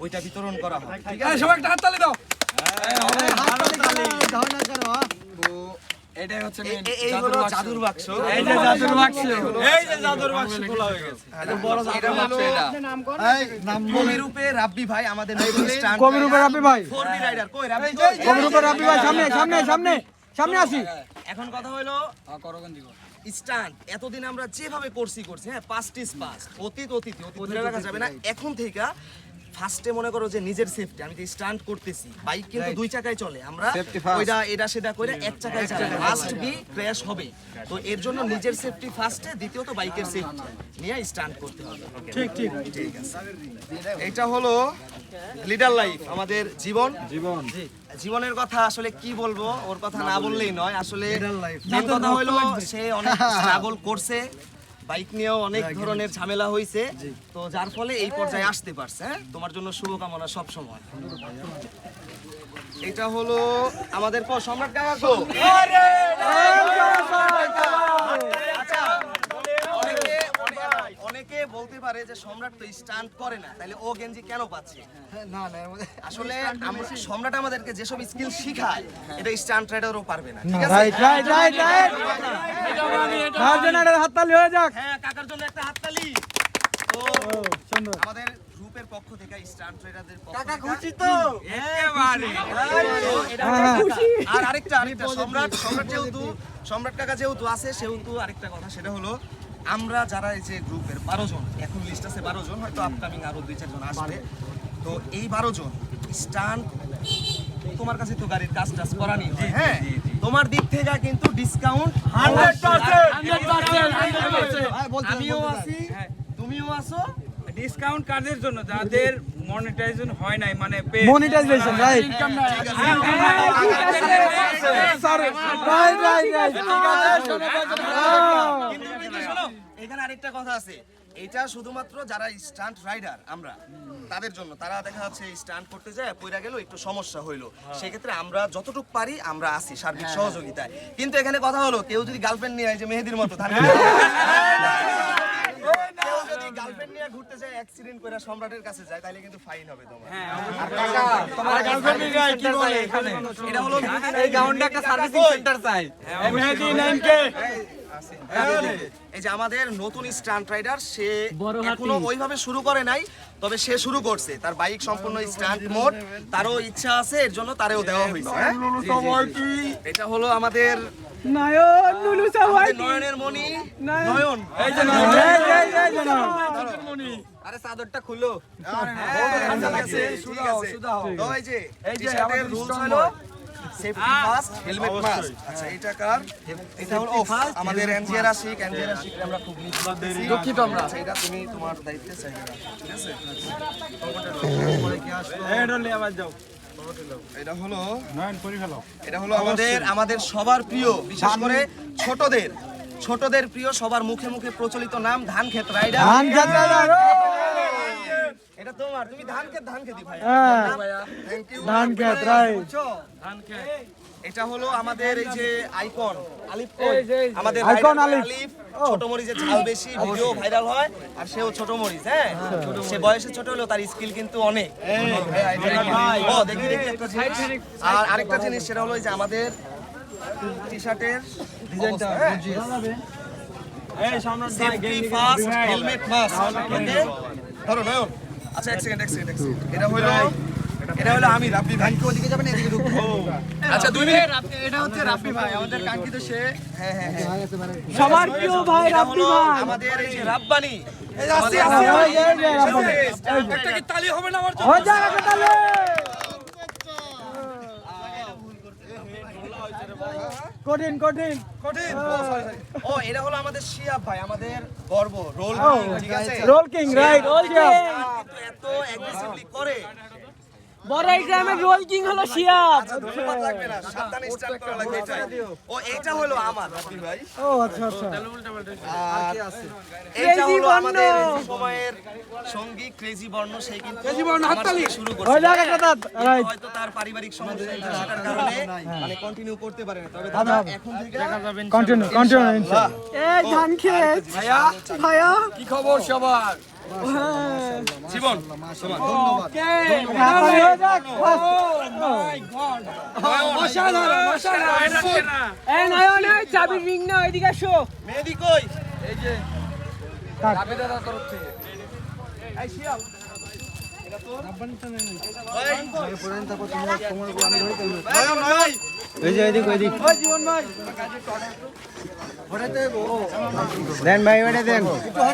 ওইটা বিতরণ করা হবে ঠিক আছে? সবাই একটা হাততালি দাও। তো এটাই হচ্ছে এই- main এই- এই জাদুর হলো জাদুর বাক্স। এই যে জাদুর বাক্স। এই যে জাদুর বাক্স খোলা হয়ে গেছে। এটা হলো কবিরূপে রাব্বি ভাই আমাদের কবিরূপে রাব্বি ভাই। ফোর বি রাইডার কই রাব্বি কবিরূপে রাব্বি ভাই সামনে সামনে সামনে সামনে আসি। এখন কথা হলো স্টান্ট এতদিন আমরা যেভাবে করছি করছি হ্যাঁ পাস্ট ইজ পাস্ট অতীত অতীত অতীত রাখা যাবে না। এখন থেকে ফার্স্টে মনে করো যে নিজের সেফটি আমি তো স্টান্ট করতেছি বাইক কিন্তু দুই চাকায় চলে। আমরা ওইটা এটা সেটা করে এক চাকায় চালাই মাস্ট বি ক্র্যাশ হবে। তো এর জন্য নিজের সেফটি ফার্স্টে দ্বিতীয়ত বাইকের সেফটি নিয়ে স্টান্ট করতে হবে। ঠিক ঠিক ঠিক। আছে। এটা হলো লিডার লাইফ আমাদের জীবন। জীবন। জীবনের কথা আসলে কি বলব? ওর কথা না বললেই নয়। আসলে মেন কথা হলো সে অনেক স্ট্রাগল করছে। বাইক নিয়েও অনেক ধরনের ঝামেলা হয়েছে তো যার ফলে এই পর্যায়ে আসতে পারছে হ্যাঁ? তোমার জন্য শুভকামনা সব সময়। এটা হলো আমাদের পর সম্রাট কাকা অনেকে- বলতে পারে যে সম্রাট তো স্টান্ট করে না তাহলে ও গেঞ্জি কেন পাচ্ছে? আসলে আমরা সম্রাট আমাদেরকে যেসব স্কিল শিখায় এটা স্টান্ট রাইডারও পারবে না ঠিক আছে? রাইট রাইট রাইট রাইট তার জন্য একটা হাততালি হয়ে যাক। হ্যাঁ কাকার জন্য একটা হাততালি। তো আমাদের গ্রুপের পক্ষ থেকে স্টান্ট রাইডারদের পক্ষ কাকা খুশি তো? একেবারে। আর আরেকটা আরেকটা সম্রাট সম্রাট যেহেতু সম্রাট কাকা যেহেতু আছে সেহেতু আরেকটা কথা সেটা হলো আমরা যারা এই যে গ্রুপের বারো জন এখন লিস্ট আছে বারো জন হয়তো আপকামিং আরও দুই চারজন আসবে। তো এই বারো জন স্টান্ট তোমার কাছে তো গাড়ির কাজ টাজ করা নেই হ্যাঁ? তোমার দিক থেকে কিন্তু ডিসকাউন্ট আমিও আছি তুমিও আছো ডিসকাউন্ট কার্ডের জন্য যাদের মনিটাইজেশন হয় নাই মানে monetization right sorry right right right এখানে আরেকটা কথা আছে। এটা শুধুমাত্র যারা স্টান্ট রাইডার আমরা তাদের জন্য। তারা দেখা যাচ্ছে স্টান্ট করতে যায় পয়রা গেল একটু সমস্যা হইল। সেক্ষেত্রে আমরা যতটুকু পারি আমরা আসি সার্বিক সহযোগিতায়। কিন্তু এখানে কথা হলো কেউ যদি গার্লফ্রেন্ড নিয়ে হয় যে মেহেদির মতো গার্লফ্রেন্ড নিয়ে ঘুরতে যায় অ্যাক্সিডেন্ট করে সম্রাটের কাছে যায় তাহলে কিন্তু ফাইন হবে তোমার। তোমার গার্লফ্রেন্ড কি বলে এখানে? এটা হলো এই গাউন্ডে একটা সার্ভিসিং সেন্টার চাই। মেহেদি নাইনকে এই যে আমাদের নতুন স্টান্ট রাইডার সে এখনও ওইভাবে শুরু করে নাই তবে সে শুরু করছে। তার বাইক সম্পূর্ণ স্টান্ট মোড তারও ইচ্ছা আছে এর জন্য তারেও দেওয়া হয়েছে। হ্যাঁ? এটা হলো আমাদের নায়ন নুলু আমাদের নয়নের মণি। নয়ন। এই যে আরে চাদরটা খুলো ঠিক আছে, ঠিক আছে। তো এই যে হলো safety first, helmet must। আচ্ছা, এইটা কার? এটা হলো ও, আমাদের এনজিআর আশিক, এনজিআর আমরা খুব miss করতেছি। আচ্ছা, এটা তুমি তোমার দায়িত্বে চাইবে ঠিক আছে? এটা হলো এটা হলো আমাদের আমাদের সবার প্রিয় বিশেষ করে ছোটদের। ছোটদের প্রিয় সবার মুখে মুখে প্রচলিত নাম ধান ক্ষেত রাইডার এটা তোমার। তুমি ধান ক্ষেত ধান খেতি ভাই হ্যাঁ থ্যাংক ইউ ধান খেত রাইট এটা হলো আমাদের এই যে আইকন। আলিফ কই? আমাদের আইকন আলিফ। ছোট মরিচের ঝাল বেশি ভিডিও ভাইরাল হয়। আর সেও ছোট মরিচ হ্যাঁ? সে বয়সে ছোট হলেও তার স্কিল কিন্তু অনেক। ও দেখি দেখি একটা জিনিস। আর আরেকটা জিনিস সেটা হলো যে আমাদের টি শার্টের ডিজাইনটা সেফটি ফার্স্ট হেলমেট মাস্ক ধরো নয়ন আচ্ছা এক সেকেন্ড এক সেকেন্ড এক সেকেন্ড এটা হলো এটা হলো আমি রাব্বি ভাই কি ওদিকে যাবেন এদিকে ঢুকবো আচ্ছা দুই মিনিট। এটা হচ্ছে রাফি ভাই আমাদের কাঙ্ক্ষিত সে। হ্যাঁ হ্যাঁ হ্যাঁ। সবার প্রিয় ভাই রাব্বি ভাই। আমাদের এই যে রাব্বানি। একটা কি তালি হবে না আমার জন্য? হয়ে যাক একটা তালি। কঠিন কঠিন। কঠিন। ও এটা হলো আমাদের শিয়াব ভাই আমাদের গর্ব রোল ঠিক আছে? Role king right role king. এত অ্যাগ্রেসিভলি করে। বড়াই গ্রামের রোল কিং হলো শিয়াব আচ্ছা ধন্যবাদ লাগবে না। সাবধানে স্টার্ট করা লাগবে এটাই। ও এইটা হলো আমার। ভাই ও আচ্ছা আচ্ছা। আর এইটা Crazy হলো আমাদের সময়ের সঙ্গী ক্রেজি বর্ণ সেই কিন্তু Crazy বর্ণ, হাততালি। শুরু করছে। দাঁত। রাইট হয়তো তার পারিবারিক সমস্যা আছে, সেটার কারণে মানে কন্টিনিউ করতে পারে না। তবে দাদা এখন থেকে কন্টিনিউ কন্টিনিউ ইনশাআল্লাহ এই ধান খেত ভাইয়া ভাইয়া। কি খবর সবার? হ্যাঁ জীবন। এই এই চাবির রিং না ওইদিকে আসো মেহেদি কই রাবি দাদার তরফ থেকে ওই যে দেন ভাই ওটা দেন।